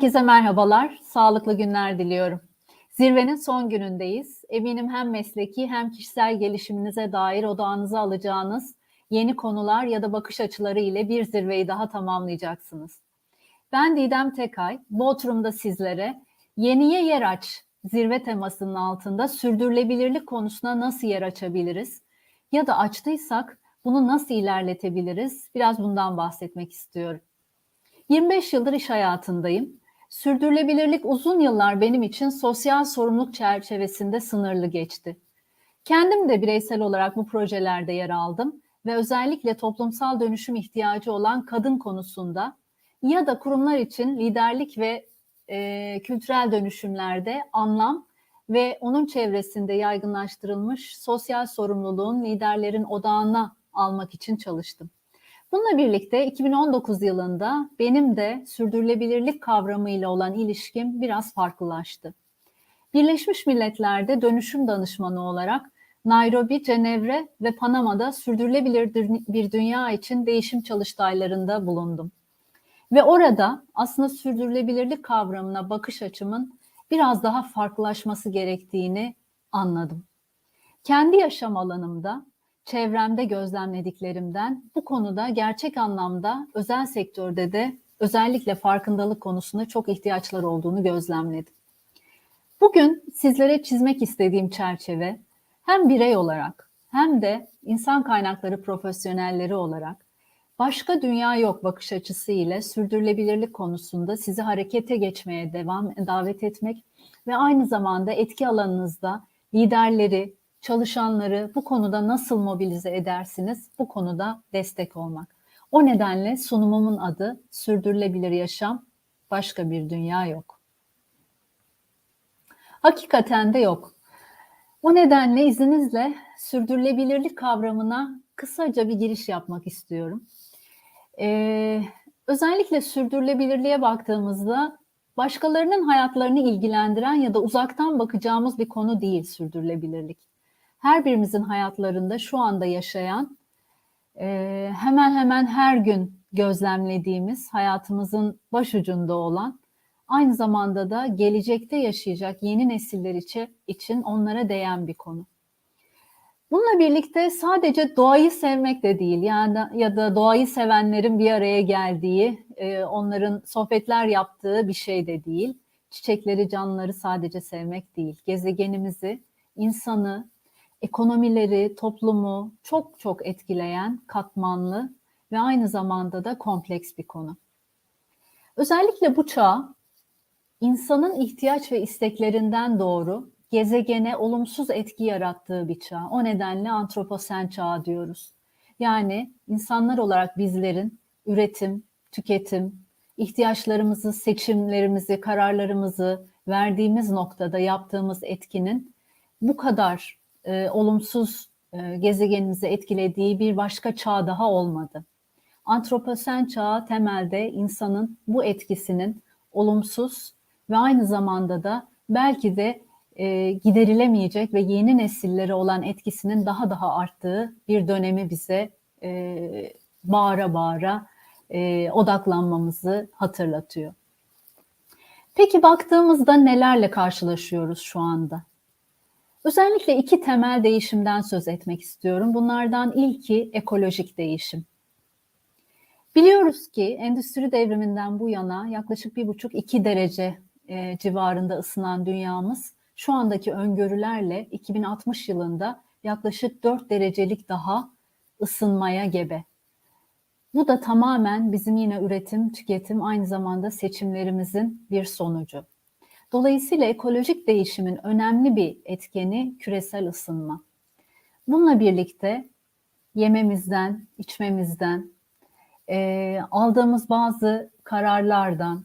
Herkese merhabalar, sağlıklı günler diliyorum. Zirvenin son günündeyiz. Eminim hem mesleki hem kişisel gelişiminize dair odağınıza alacağınız yeni konular ya da bakış açıları ile bir zirveyi daha tamamlayacaksınız. Ben Didem Tekay, Bodrum'da sizlere Yeniye Yer Aç zirve temasının altında sürdürülebilirlik konusuna nasıl yer açabiliriz? Ya da açtıysak bunu nasıl ilerletebiliriz? Biraz bundan bahsetmek istiyorum. 25 yıldır iş hayatındayım. Sürdürülebilirlik uzun yıllar benim için sosyal sorumluluk çerçevesinde sınırlı geçti. Kendim de bireysel olarak bu projelerde yer aldım ve özellikle toplumsal dönüşüm ihtiyacı olan kadın konusunda ya da kurumlar için liderlik ve e, kültürel dönüşümlerde anlam ve onun çevresinde yaygınlaştırılmış sosyal sorumluluğun liderlerin odağına almak için çalıştım. Bununla birlikte 2019 yılında benim de sürdürülebilirlik kavramıyla olan ilişkim biraz farklılaştı. Birleşmiş Milletler'de dönüşüm danışmanı olarak Nairobi, Cenevre ve Panama'da sürdürülebilir bir dünya için değişim çalıştaylarında bulundum. Ve orada aslında sürdürülebilirlik kavramına bakış açımın biraz daha farklılaşması gerektiğini anladım. Kendi yaşam alanımda çevremde gözlemlediklerimden bu konuda gerçek anlamda özel sektörde de özellikle farkındalık konusunda çok ihtiyaçlar olduğunu gözlemledim. Bugün sizlere çizmek istediğim çerçeve hem birey olarak hem de insan kaynakları profesyonelleri olarak başka dünya yok bakış açısı ile sürdürülebilirlik konusunda sizi harekete geçmeye devam davet etmek ve aynı zamanda etki alanınızda liderleri, çalışanları bu konuda nasıl mobilize edersiniz? Bu konuda destek olmak. O nedenle sunumumun adı Sürdürülebilir Yaşam, başka bir dünya yok. Hakikaten de yok. O nedenle izninizle sürdürülebilirlik kavramına kısaca bir giriş yapmak istiyorum. Ee, özellikle sürdürülebilirliğe baktığımızda başkalarının hayatlarını ilgilendiren ya da uzaktan bakacağımız bir konu değil sürdürülebilirlik her birimizin hayatlarında şu anda yaşayan, e, hemen hemen her gün gözlemlediğimiz, hayatımızın başucunda olan, aynı zamanda da gelecekte yaşayacak yeni nesiller için onlara değen bir konu. Bununla birlikte sadece doğayı sevmek de değil yani ya da doğayı sevenlerin bir araya geldiği, e, onların sohbetler yaptığı bir şey de değil. Çiçekleri, canlıları sadece sevmek değil. Gezegenimizi, insanı, ekonomileri, toplumu çok çok etkileyen katmanlı ve aynı zamanda da kompleks bir konu. Özellikle bu çağ insanın ihtiyaç ve isteklerinden doğru gezegene olumsuz etki yarattığı bir çağ. O nedenle antroposen çağı diyoruz. Yani insanlar olarak bizlerin üretim, tüketim, ihtiyaçlarımızı, seçimlerimizi, kararlarımızı verdiğimiz noktada yaptığımız etkinin bu kadar e, olumsuz e, gezegenimizi etkilediği bir başka çağ daha olmadı. Antroposen çağı temelde insanın bu etkisinin olumsuz ve aynı zamanda da belki de e, giderilemeyecek ve yeni nesillere olan etkisinin daha daha arttığı bir dönemi bize e, bağıra bağıra e, odaklanmamızı hatırlatıyor. Peki baktığımızda nelerle karşılaşıyoruz şu anda? Özellikle iki temel değişimden söz etmek istiyorum. Bunlardan ilki ekolojik değişim. Biliyoruz ki endüstri devriminden bu yana yaklaşık bir buçuk iki derece e, civarında ısınan dünyamız şu andaki öngörülerle 2060 yılında yaklaşık 4 derecelik daha ısınmaya gebe. Bu da tamamen bizim yine üretim, tüketim aynı zamanda seçimlerimizin bir sonucu. Dolayısıyla ekolojik değişimin önemli bir etkeni küresel ısınma. Bununla birlikte yememizden, içmemizden, e, aldığımız bazı kararlardan,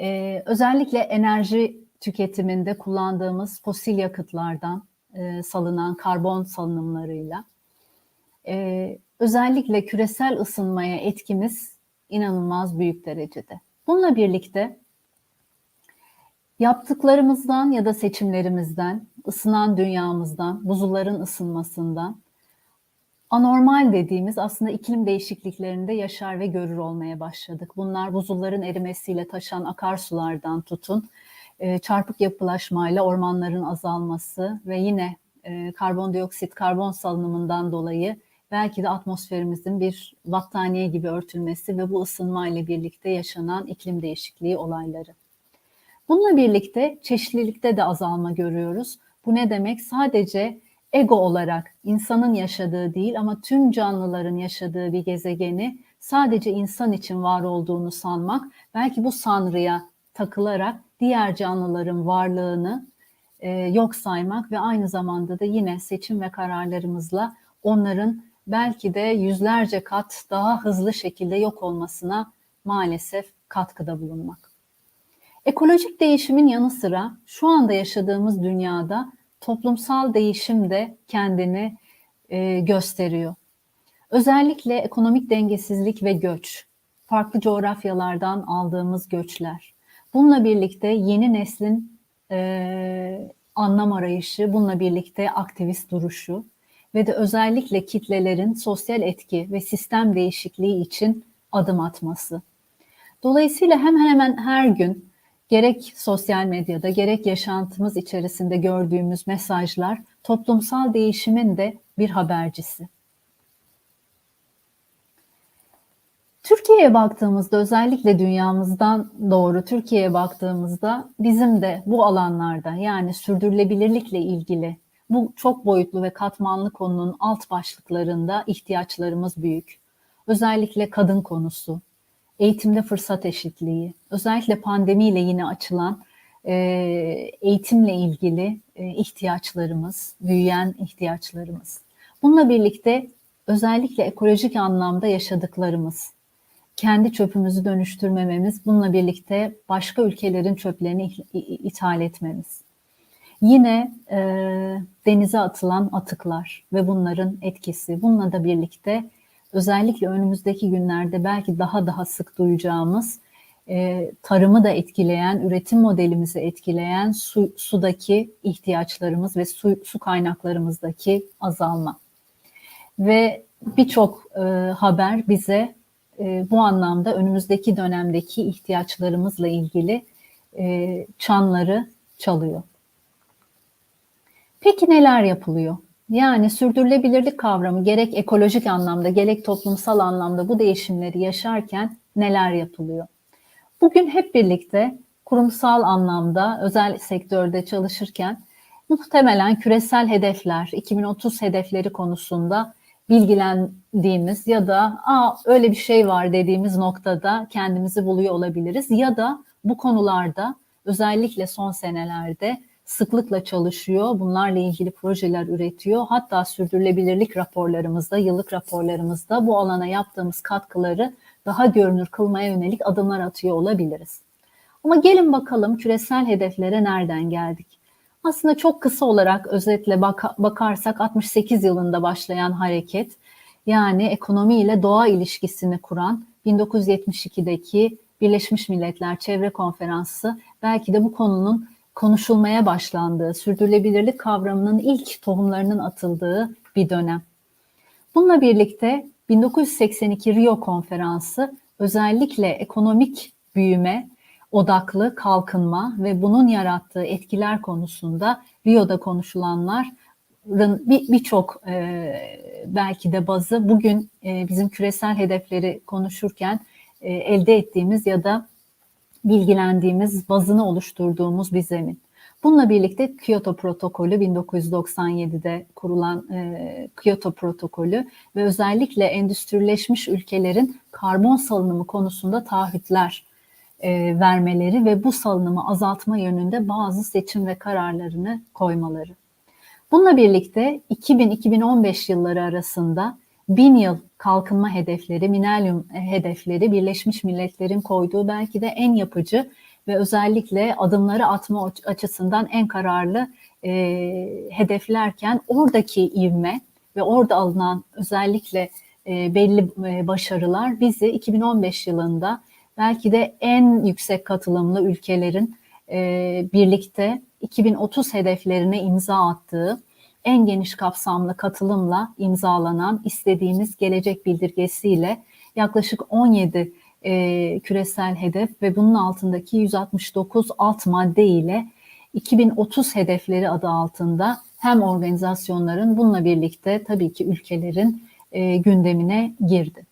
e, özellikle enerji tüketiminde kullandığımız fosil yakıtlardan e, salınan karbon salınımlarıyla e, özellikle küresel ısınmaya etkimiz inanılmaz büyük derecede. Bununla birlikte Yaptıklarımızdan ya da seçimlerimizden, ısınan dünyamızdan, buzulların ısınmasından anormal dediğimiz aslında iklim değişikliklerinde yaşar ve görür olmaya başladık. Bunlar buzulların erimesiyle taşan akarsulardan tutun, e, çarpık yapılaşmayla ormanların azalması ve yine e, karbondioksit, karbon salınımından dolayı belki de atmosferimizin bir battaniye gibi örtülmesi ve bu ısınma ile birlikte yaşanan iklim değişikliği olayları. Bununla birlikte çeşitlilikte de azalma görüyoruz. Bu ne demek? Sadece ego olarak insanın yaşadığı değil ama tüm canlıların yaşadığı bir gezegeni sadece insan için var olduğunu sanmak, belki bu sanrıya takılarak diğer canlıların varlığını e, yok saymak ve aynı zamanda da yine seçim ve kararlarımızla onların belki de yüzlerce kat daha hızlı şekilde yok olmasına maalesef katkıda bulunmak. Ekolojik değişimin yanı sıra şu anda yaşadığımız dünyada toplumsal değişim de kendini e, gösteriyor. Özellikle ekonomik dengesizlik ve göç, farklı coğrafyalardan aldığımız göçler. Bununla birlikte yeni neslin e, anlam arayışı, bununla birlikte aktivist duruşu ve de özellikle kitlelerin sosyal etki ve sistem değişikliği için adım atması. Dolayısıyla hemen hemen her gün gerek sosyal medyada gerek yaşantımız içerisinde gördüğümüz mesajlar toplumsal değişimin de bir habercisi. Türkiye'ye baktığımızda özellikle dünyamızdan doğru Türkiye'ye baktığımızda bizim de bu alanlarda yani sürdürülebilirlikle ilgili bu çok boyutlu ve katmanlı konunun alt başlıklarında ihtiyaçlarımız büyük. Özellikle kadın konusu, eğitimde fırsat eşitliği, özellikle pandemiyle yine açılan e, eğitimle ilgili e, ihtiyaçlarımız, büyüyen ihtiyaçlarımız. Bununla birlikte özellikle ekolojik anlamda yaşadıklarımız, kendi çöpümüzü dönüştürmememiz, bununla birlikte başka ülkelerin çöplerini ithal etmemiz. Yine e, denize atılan atıklar ve bunların etkisi, bununla da birlikte özellikle önümüzdeki günlerde belki daha daha sık duyacağımız e, tarımı da etkileyen, üretim modelimizi etkileyen su, sudaki ihtiyaçlarımız ve su, su kaynaklarımızdaki azalma. Ve birçok e, haber bize e, bu anlamda önümüzdeki dönemdeki ihtiyaçlarımızla ilgili e, çanları çalıyor. Peki neler yapılıyor? Yani sürdürülebilirlik kavramı gerek ekolojik anlamda gerek toplumsal anlamda bu değişimleri yaşarken neler yapılıyor? Bugün hep birlikte kurumsal anlamda özel sektörde çalışırken muhtemelen küresel hedefler, 2030 hedefleri konusunda bilgilendiğimiz ya da Aa, öyle bir şey var dediğimiz noktada kendimizi buluyor olabiliriz. Ya da bu konularda özellikle son senelerde sıklıkla çalışıyor. Bunlarla ilgili projeler üretiyor. Hatta sürdürülebilirlik raporlarımızda, yıllık raporlarımızda bu alana yaptığımız katkıları daha görünür kılmaya yönelik adımlar atıyor olabiliriz. Ama gelin bakalım küresel hedeflere nereden geldik? Aslında çok kısa olarak özetle bak bakarsak 68 yılında başlayan hareket yani ekonomi ile doğa ilişkisini kuran 1972'deki Birleşmiş Milletler Çevre Konferansı belki de bu konunun konuşulmaya başlandığı, sürdürülebilirlik kavramının ilk tohumlarının atıldığı bir dönem. Bununla birlikte 1982 Rio Konferansı özellikle ekonomik büyüme odaklı kalkınma ve bunun yarattığı etkiler konusunda Rio'da konuşulanların birçok bir e, belki de bazı bugün e, bizim küresel hedefleri konuşurken e, elde ettiğimiz ya da bilgilendiğimiz, bazını oluşturduğumuz bir zemin. Bununla birlikte Kyoto Protokolü 1997'de kurulan e, Kyoto Protokolü ve özellikle endüstrileşmiş ülkelerin karbon salınımı konusunda taahhütler e, vermeleri ve bu salınımı azaltma yönünde bazı seçim ve kararlarını koymaları. Bununla birlikte 2000-2015 yılları arasında bin yıl kalkınma hedefleri, milenyum hedefleri Birleşmiş Milletler'in koyduğu belki de en yapıcı ve özellikle adımları atma açısından en kararlı e, hedeflerken oradaki ivme ve orada alınan özellikle e, belli e, başarılar bizi 2015 yılında belki de en yüksek katılımlı ülkelerin e, birlikte 2030 hedeflerine imza attığı en geniş kapsamlı katılımla imzalanan istediğimiz gelecek bildirgesiyle yaklaşık 17 e, küresel hedef ve bunun altındaki 169 alt madde ile 2030 hedefleri adı altında hem organizasyonların bununla birlikte tabii ki ülkelerin e, gündemine girdi.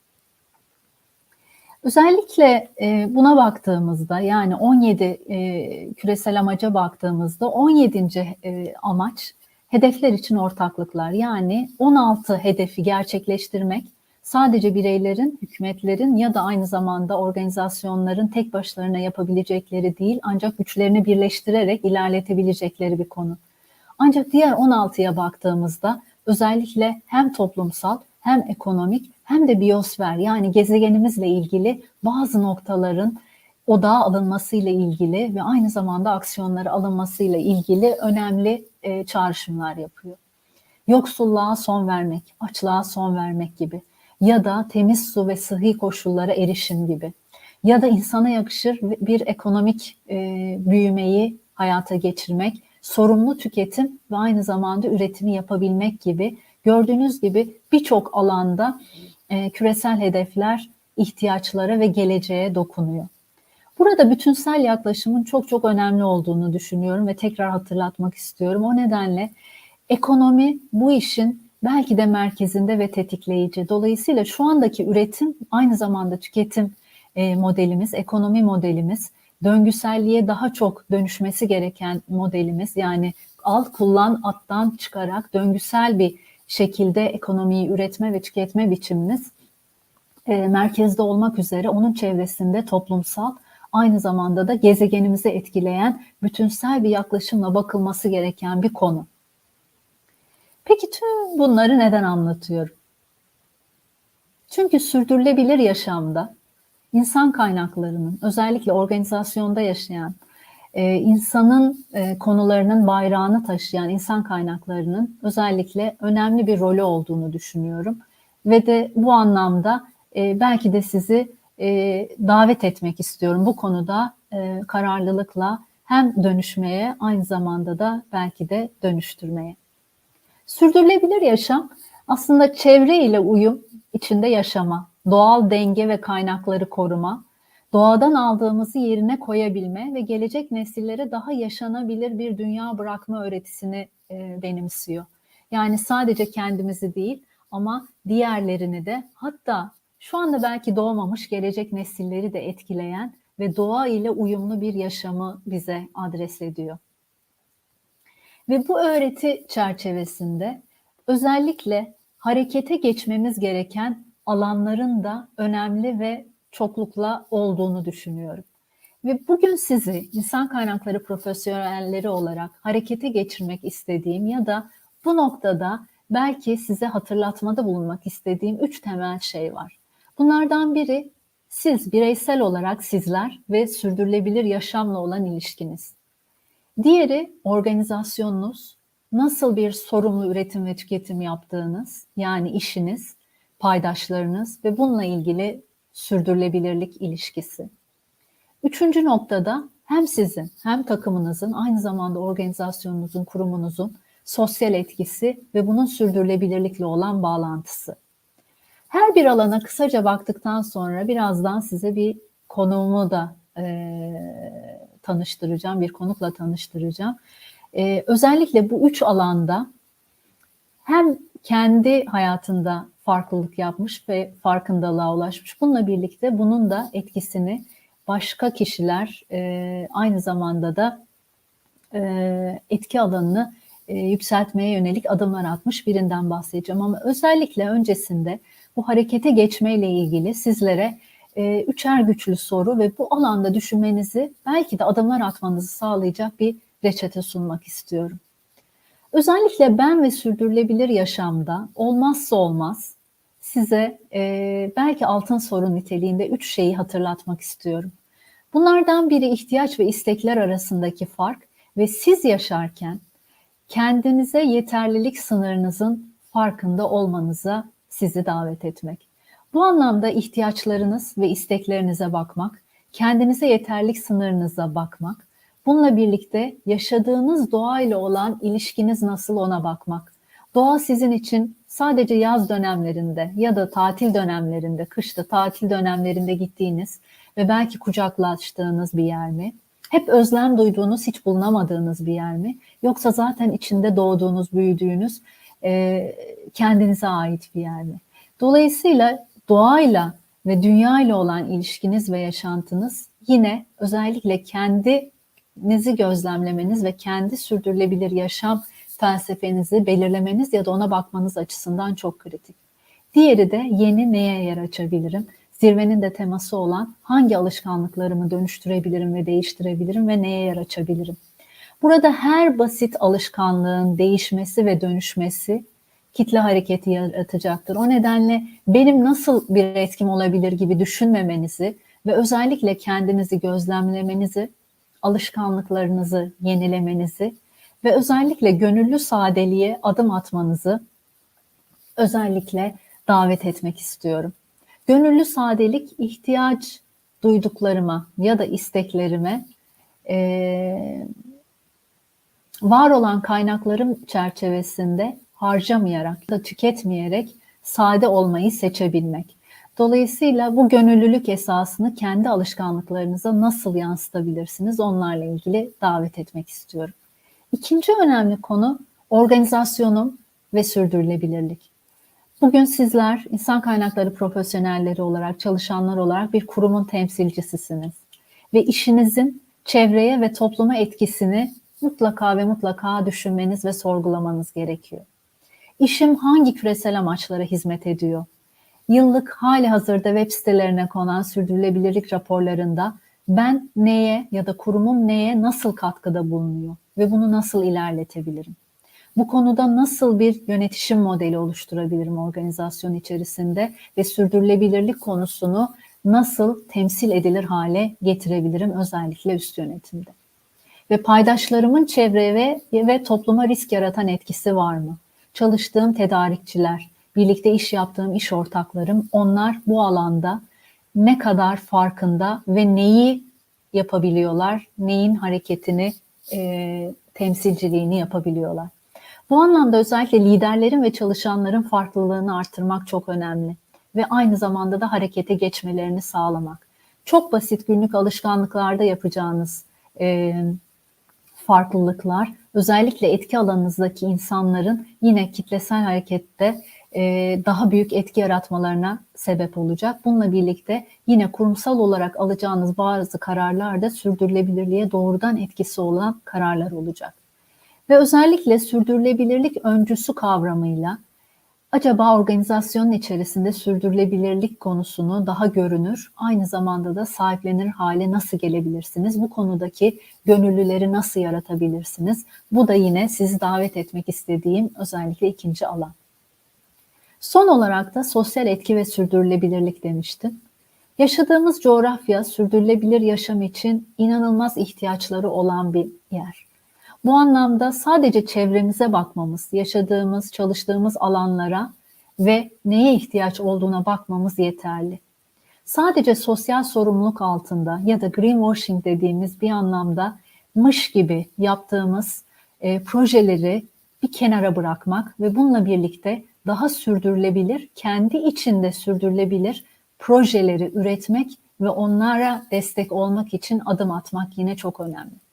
Özellikle e, buna baktığımızda yani 17 e, küresel amaca baktığımızda 17. E, amaç hedefler için ortaklıklar yani 16 hedefi gerçekleştirmek sadece bireylerin, hükümetlerin ya da aynı zamanda organizasyonların tek başlarına yapabilecekleri değil ancak güçlerini birleştirerek ilerletebilecekleri bir konu. Ancak diğer 16'ya baktığımızda özellikle hem toplumsal hem ekonomik hem de biyosfer yani gezegenimizle ilgili bazı noktaların odağa alınmasıyla ilgili ve aynı zamanda aksiyonları alınmasıyla ilgili önemli e, çağrışımlar yapıyor. Yoksulluğa son vermek, açlığa son vermek gibi ya da temiz su ve sıhhi koşullara erişim gibi ya da insana yakışır bir ekonomik e, büyümeyi hayata geçirmek, sorumlu tüketim ve aynı zamanda üretimi yapabilmek gibi gördüğünüz gibi birçok alanda e, küresel hedefler ihtiyaçlara ve geleceğe dokunuyor. Burada bütünsel yaklaşımın çok çok önemli olduğunu düşünüyorum ve tekrar hatırlatmak istiyorum. O nedenle ekonomi bu işin belki de merkezinde ve tetikleyici. Dolayısıyla şu andaki üretim aynı zamanda tüketim e, modelimiz, ekonomi modelimiz, döngüselliğe daha çok dönüşmesi gereken modelimiz yani al kullan attan çıkarak döngüsel bir şekilde ekonomiyi üretme ve tüketme biçimimiz e, merkezde olmak üzere onun çevresinde toplumsal aynı zamanda da gezegenimizi etkileyen bütünsel bir yaklaşımla bakılması gereken bir konu. Peki tüm bunları neden anlatıyorum? Çünkü sürdürülebilir yaşamda insan kaynaklarının özellikle organizasyonda yaşayan e, insanın e, konularının bayrağını taşıyan insan kaynaklarının özellikle önemli bir rolü olduğunu düşünüyorum. Ve de bu anlamda e, belki de sizi e, davet etmek istiyorum bu konuda e, kararlılıkla hem dönüşmeye aynı zamanda da belki de dönüştürmeye. Sürdürülebilir yaşam aslında çevre ile uyum içinde yaşama, doğal denge ve kaynakları koruma, doğadan aldığımızı yerine koyabilme ve gelecek nesillere daha yaşanabilir bir dünya bırakma öğretisini e, benimsiyor. Yani sadece kendimizi değil ama diğerlerini de hatta şu anda belki doğmamış gelecek nesilleri de etkileyen ve doğa ile uyumlu bir yaşamı bize adres ediyor. Ve bu öğreti çerçevesinde özellikle harekete geçmemiz gereken alanların da önemli ve çoklukla olduğunu düşünüyorum. Ve bugün sizi insan kaynakları profesyonelleri olarak harekete geçirmek istediğim ya da bu noktada belki size hatırlatmada bulunmak istediğim üç temel şey var. Bunlardan biri siz bireysel olarak sizler ve sürdürülebilir yaşamla olan ilişkiniz. Diğeri organizasyonunuz, nasıl bir sorumlu üretim ve tüketim yaptığınız, yani işiniz, paydaşlarınız ve bununla ilgili sürdürülebilirlik ilişkisi. Üçüncü noktada hem sizin hem takımınızın aynı zamanda organizasyonunuzun, kurumunuzun sosyal etkisi ve bunun sürdürülebilirlikle olan bağlantısı. Her bir alana kısaca baktıktan sonra birazdan size bir konumu da e, tanıştıracağım, bir konukla tanıştıracağım. E, özellikle bu üç alanda hem kendi hayatında farklılık yapmış ve farkındalığa ulaşmış. Bununla birlikte bunun da etkisini başka kişiler e, aynı zamanda da e, etki alanını e, yükseltmeye yönelik adımlar atmış birinden bahsedeceğim. Ama özellikle öncesinde bu harekete geçmeyle ilgili sizlere e, üçer güçlü soru ve bu alanda düşünmenizi belki de adımlar atmanızı sağlayacak bir reçete sunmak istiyorum. Özellikle ben ve sürdürülebilir yaşamda olmazsa olmaz size e, belki altın sorun niteliğinde üç şeyi hatırlatmak istiyorum. Bunlardan biri ihtiyaç ve istekler arasındaki fark ve siz yaşarken kendinize yeterlilik sınırınızın farkında olmanıza sizi davet etmek. Bu anlamda ihtiyaçlarınız ve isteklerinize bakmak, kendinize yeterlik sınırınıza bakmak, bununla birlikte yaşadığınız doğayla olan ilişkiniz nasıl ona bakmak. Doğa sizin için sadece yaz dönemlerinde ya da tatil dönemlerinde, kışta tatil dönemlerinde gittiğiniz ve belki kucaklaştığınız bir yer mi? Hep özlem duyduğunuz, hiç bulunamadığınız bir yer mi? Yoksa zaten içinde doğduğunuz, büyüdüğünüz, e, kendinize ait bir yer mi? Dolayısıyla doğayla ve dünya ile olan ilişkiniz ve yaşantınız yine özellikle kendinizi gözlemlemeniz ve kendi sürdürülebilir yaşam felsefenizi belirlemeniz ya da ona bakmanız açısından çok kritik. Diğeri de yeni neye yer açabilirim? Zirvenin de teması olan hangi alışkanlıklarımı dönüştürebilirim ve değiştirebilirim ve neye yer açabilirim? Burada her basit alışkanlığın değişmesi ve dönüşmesi kitle hareketi yaratacaktır. O nedenle benim nasıl bir etkim olabilir gibi düşünmemenizi ve özellikle kendinizi gözlemlemenizi, alışkanlıklarınızı yenilemenizi ve özellikle gönüllü sadeliğe adım atmanızı özellikle davet etmek istiyorum. Gönüllü sadelik ihtiyaç duyduklarıma ya da isteklerime e, var olan kaynaklarım çerçevesinde harcamayarak da tüketmeyerek sade olmayı seçebilmek. Dolayısıyla bu gönüllülük esasını kendi alışkanlıklarınıza nasıl yansıtabilirsiniz onlarla ilgili davet etmek istiyorum. İkinci önemli konu organizasyonum ve sürdürülebilirlik. Bugün sizler insan kaynakları profesyonelleri olarak, çalışanlar olarak bir kurumun temsilcisisiniz. Ve işinizin çevreye ve topluma etkisini mutlaka ve mutlaka düşünmeniz ve sorgulamanız gerekiyor. İşim hangi küresel amaçlara hizmet ediyor? Yıllık hali hazırda web sitelerine konan sürdürülebilirlik raporlarında ben neye ya da kurumum neye nasıl katkıda bulunuyor ve bunu nasıl ilerletebilirim? Bu konuda nasıl bir yönetişim modeli oluşturabilirim organizasyon içerisinde ve sürdürülebilirlik konusunu nasıl temsil edilir hale getirebilirim özellikle üst yönetimde? Ve paydaşlarımın çevreye ve, ve topluma risk yaratan etkisi var mı? Çalıştığım tedarikçiler, birlikte iş yaptığım iş ortaklarım onlar bu alanda ne kadar farkında ve neyi yapabiliyorlar, neyin hareketini, e, temsilciliğini yapabiliyorlar. Bu anlamda özellikle liderlerin ve çalışanların farklılığını arttırmak çok önemli ve aynı zamanda da harekete geçmelerini sağlamak. Çok basit günlük alışkanlıklarda yapacağınız e, farklılıklar özellikle etki alanınızdaki insanların yine kitlesel harekette e, daha büyük etki yaratmalarına sebep olacak. Bununla birlikte yine kurumsal olarak alacağınız bazı kararlar da sürdürülebilirliğe doğrudan etkisi olan kararlar olacak. Ve özellikle sürdürülebilirlik öncüsü kavramıyla acaba organizasyonun içerisinde sürdürülebilirlik konusunu daha görünür, aynı zamanda da sahiplenir hale nasıl gelebilirsiniz? Bu konudaki gönüllüleri nasıl yaratabilirsiniz? Bu da yine sizi davet etmek istediğim özellikle ikinci alan. Son olarak da sosyal etki ve sürdürülebilirlik demiştim. Yaşadığımız coğrafya sürdürülebilir yaşam için inanılmaz ihtiyaçları olan bir yer. Bu anlamda sadece çevremize bakmamız, yaşadığımız, çalıştığımız alanlara ve neye ihtiyaç olduğuna bakmamız yeterli. Sadece sosyal sorumluluk altında ya da greenwashing dediğimiz bir anlamda mış gibi yaptığımız e, projeleri bir kenara bırakmak ve bununla birlikte daha sürdürülebilir, kendi içinde sürdürülebilir projeleri üretmek ve onlara destek olmak için adım atmak yine çok önemli.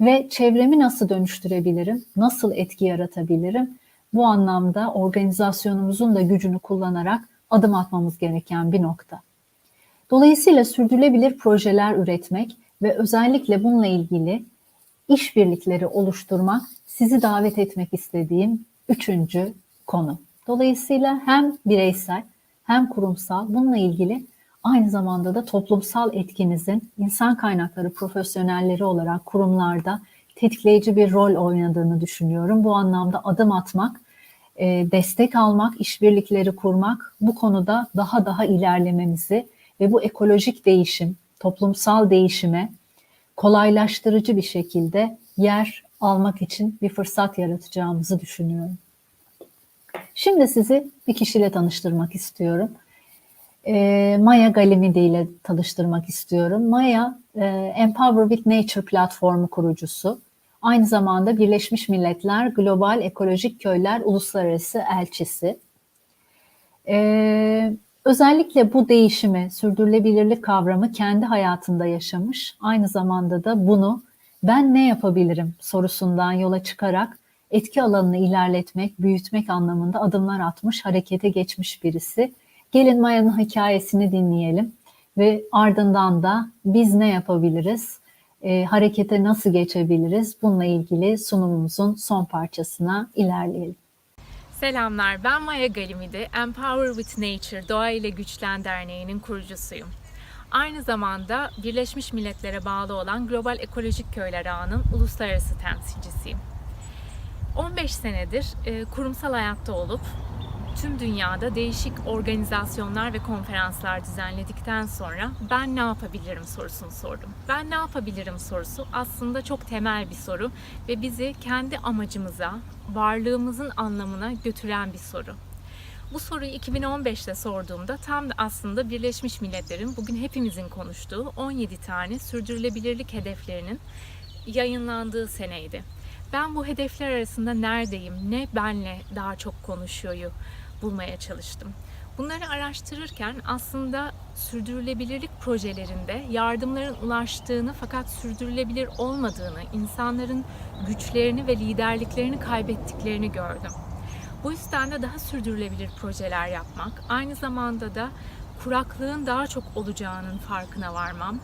Ve çevremi nasıl dönüştürebilirim? Nasıl etki yaratabilirim? Bu anlamda organizasyonumuzun da gücünü kullanarak adım atmamız gereken bir nokta. Dolayısıyla sürdürülebilir projeler üretmek ve özellikle bununla ilgili işbirlikleri oluşturmak sizi davet etmek istediğim üçüncü konu. Dolayısıyla hem bireysel hem kurumsal bununla ilgili aynı zamanda da toplumsal etkinizin insan kaynakları profesyonelleri olarak kurumlarda tetikleyici bir rol oynadığını düşünüyorum. Bu anlamda adım atmak, e, destek almak, işbirlikleri kurmak bu konuda daha daha ilerlememizi ve bu ekolojik değişim, toplumsal değişime kolaylaştırıcı bir şekilde yer almak için bir fırsat yaratacağımızı düşünüyorum. Şimdi sizi bir kişiyle tanıştırmak istiyorum. E, Maya Galimidi ile tanıştırmak istiyorum. Maya, e, Empower with Nature platformu kurucusu. Aynı zamanda Birleşmiş Milletler Global Ekolojik Köyler Uluslararası Elçisi. Ee, özellikle bu değişimi, sürdürülebilirlik kavramı kendi hayatında yaşamış. Aynı zamanda da bunu ben ne yapabilirim sorusundan yola çıkarak etki alanını ilerletmek, büyütmek anlamında adımlar atmış, harekete geçmiş birisi. Gelin Maya'nın hikayesini dinleyelim ve ardından da biz ne yapabiliriz, e, harekete nasıl geçebiliriz bununla ilgili sunumumuzun son parçasına ilerleyelim. Selamlar, ben Maya Galimide, Empower with Nature Doğa ile Güçlen Derneği'nin kurucusuyum. Aynı zamanda Birleşmiş Milletler'e bağlı olan Global Ekolojik Köyler Ağı'nın uluslararası temsilcisiyim. 15 senedir e, kurumsal hayatta olup tüm dünyada değişik organizasyonlar ve konferanslar düzenledikten sonra ben ne yapabilirim sorusunu sordum. Ben ne yapabilirim sorusu aslında çok temel bir soru ve bizi kendi amacımıza, varlığımızın anlamına götüren bir soru. Bu soruyu 2015'te sorduğumda tam da aslında Birleşmiş Milletler'in bugün hepimizin konuştuğu 17 tane sürdürülebilirlik hedeflerinin yayınlandığı seneydi. Ben bu hedefler arasında neredeyim, ne benle daha çok konuşuyoryu bulmaya çalıştım. Bunları araştırırken aslında sürdürülebilirlik projelerinde yardımların ulaştığını fakat sürdürülebilir olmadığını, insanların güçlerini ve liderliklerini kaybettiklerini gördüm. Bu yüzden de daha sürdürülebilir projeler yapmak, aynı zamanda da kuraklığın daha çok olacağının farkına varmam,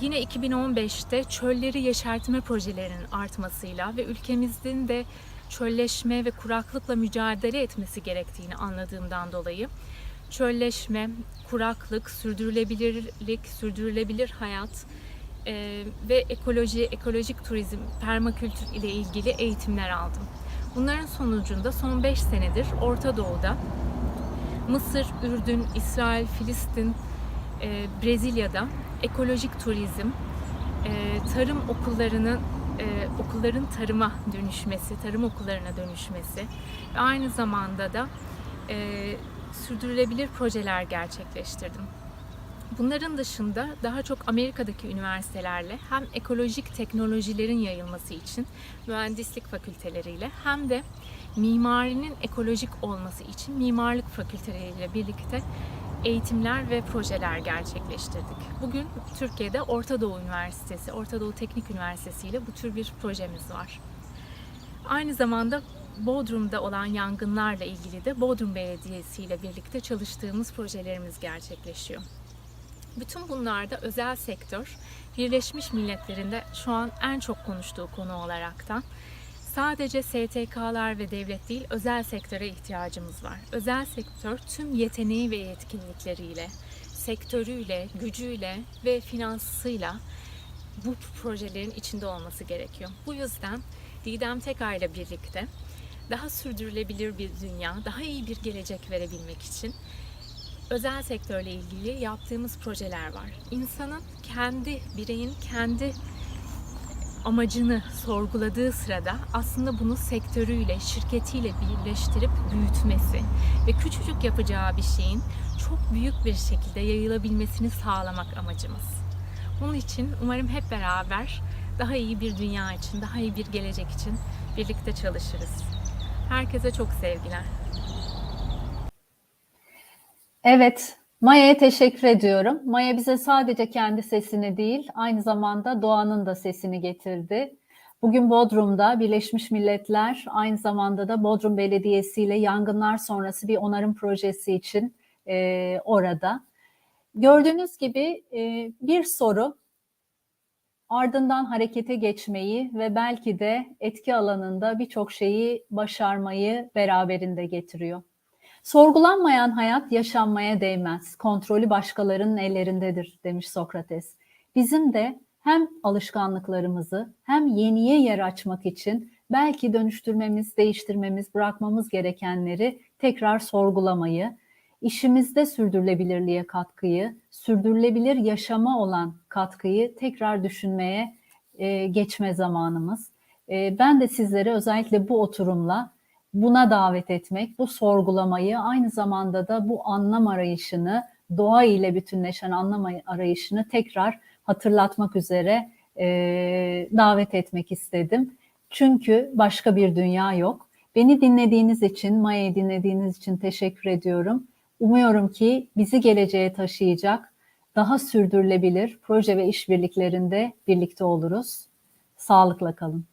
Yine 2015'te çölleri yeşertme projelerinin artmasıyla ve ülkemizin de çölleşme ve kuraklıkla mücadele etmesi gerektiğini anladığımdan dolayı çölleşme, kuraklık, sürdürülebilirlik, sürdürülebilir hayat e, ve ekoloji, ekolojik turizm, permakültür ile ilgili eğitimler aldım. Bunların sonucunda son 5 senedir Orta Doğu'da Mısır, Ürdün, İsrail, Filistin, e, Brezilya'da ekolojik turizm, e, tarım okullarının e, okulların tarıma dönüşmesi, tarım okullarına dönüşmesi ve aynı zamanda da e, sürdürülebilir projeler gerçekleştirdim. Bunların dışında daha çok Amerika'daki üniversitelerle hem ekolojik teknolojilerin yayılması için mühendislik fakülteleriyle hem de mimarinin ekolojik olması için mimarlık fakülteleriyle birlikte eğitimler ve projeler gerçekleştirdik. Bugün Türkiye'de Orta Doğu Üniversitesi, Orta Doğu Teknik Üniversitesi ile bu tür bir projemiz var. Aynı zamanda Bodrum'da olan yangınlarla ilgili de Bodrum Belediyesi ile birlikte çalıştığımız projelerimiz gerçekleşiyor. Bütün bunlarda özel sektör Birleşmiş Milletler'in şu an en çok konuştuğu konu olaraktan sadece STK'lar ve devlet değil özel sektöre ihtiyacımız var. Özel sektör tüm yeteneği ve yetkinlikleriyle, sektörüyle, gücüyle ve finansıyla bu projelerin içinde olması gerekiyor. Bu yüzden Didem Tekay ile birlikte daha sürdürülebilir bir dünya, daha iyi bir gelecek verebilmek için özel sektörle ilgili yaptığımız projeler var. İnsanın kendi, bireyin kendi amacını sorguladığı sırada aslında bunu sektörüyle, şirketiyle birleştirip büyütmesi ve küçücük yapacağı bir şeyin çok büyük bir şekilde yayılabilmesini sağlamak amacımız. Bunun için umarım hep beraber daha iyi bir dünya için, daha iyi bir gelecek için birlikte çalışırız. Herkese çok sevgiler. Evet, Maya'ya teşekkür ediyorum. Maya bize sadece kendi sesini değil, aynı zamanda doğanın da sesini getirdi. Bugün Bodrum'da Birleşmiş Milletler aynı zamanda da Bodrum Belediyesi ile yangınlar sonrası bir onarım projesi için e, orada. Gördüğünüz gibi e, bir soru ardından harekete geçmeyi ve belki de etki alanında birçok şeyi başarmayı beraberinde getiriyor. Sorgulanmayan hayat yaşanmaya değmez. Kontrolü başkalarının ellerindedir demiş Sokrates. Bizim de hem alışkanlıklarımızı hem yeniye yer açmak için belki dönüştürmemiz, değiştirmemiz, bırakmamız gerekenleri tekrar sorgulamayı, işimizde sürdürülebilirliğe katkıyı, sürdürülebilir yaşama olan katkıyı tekrar düşünmeye e, geçme zamanımız. E, ben de sizlere özellikle bu oturumla buna davet etmek, bu sorgulamayı aynı zamanda da bu anlam arayışını, doğa ile bütünleşen anlam arayışını tekrar hatırlatmak üzere e, davet etmek istedim. Çünkü başka bir dünya yok. Beni dinlediğiniz için, Maya'yı dinlediğiniz için teşekkür ediyorum. Umuyorum ki bizi geleceğe taşıyacak, daha sürdürülebilir proje ve işbirliklerinde birlikte oluruz. Sağlıkla kalın.